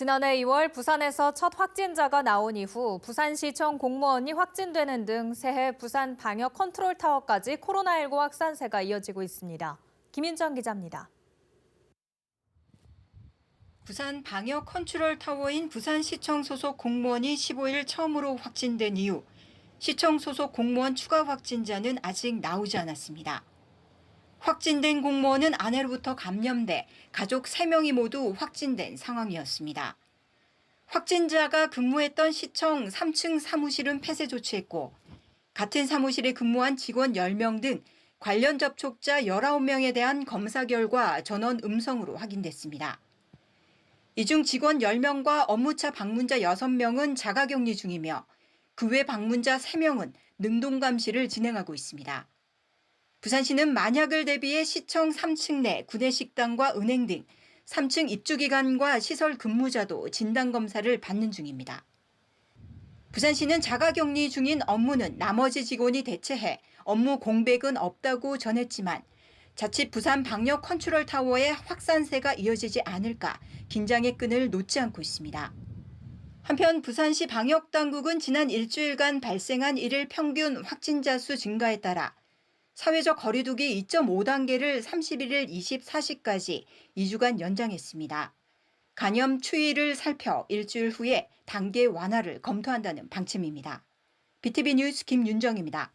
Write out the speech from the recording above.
지난해 2월 부산에서 첫 확진자가 나온 이후 부산시청 공무원이 확진되는 등 새해 부산 방역 컨트롤 타워까지 코로나19 확산세가 이어지고 있습니다. 김윤정 기자입니다. 부산 방역 컨트롤 타워인 부산시청 소속 공무원이 15일 처음으로 확진된 이후 시청 소속 공무원 추가 확진자는 아직 나오지 않았습니다. 확진된 공무원은 아내로부터 감염돼 가족 3명이 모두 확진된 상황이었습니다. 확진자가 근무했던 시청 3층 사무실은 폐쇄 조치했고 같은 사무실에 근무한 직원 10명 등 관련 접촉자 19명에 대한 검사 결과 전원 음성으로 확인됐습니다. 이 중 직원 10명과 업무차 방문자 6명은 자가격리 중이며 그 외 방문자 3명은 능동감시를 진행하고 있습니다. 부산시는 만약을 대비해 시청 3층 내 구내식당과 은행 등 3층 입주기관과 시설 근무자도 진단검사를 받는 중입니다. 부산시는 자가격리 중인 업무는 나머지 직원이 대체해 업무 공백은 없다고 전했지만 자칫 부산 방역 컨트롤 타워의 확산세가 이어지지 않을까 긴장의 끈을 놓지 않고 있습니다. 한편 부산시 방역 당국은 지난 일주일간 발생한 일일 평균 확진자 수 증가에 따라 사회적 거리두기 2.5단계를 31일 24시까지 2주간 연장했습니다. 간염 추이를 살펴 일주일 후에 단계 완화를 검토한다는 방침입니다. BTV 뉴스 김윤정입니다.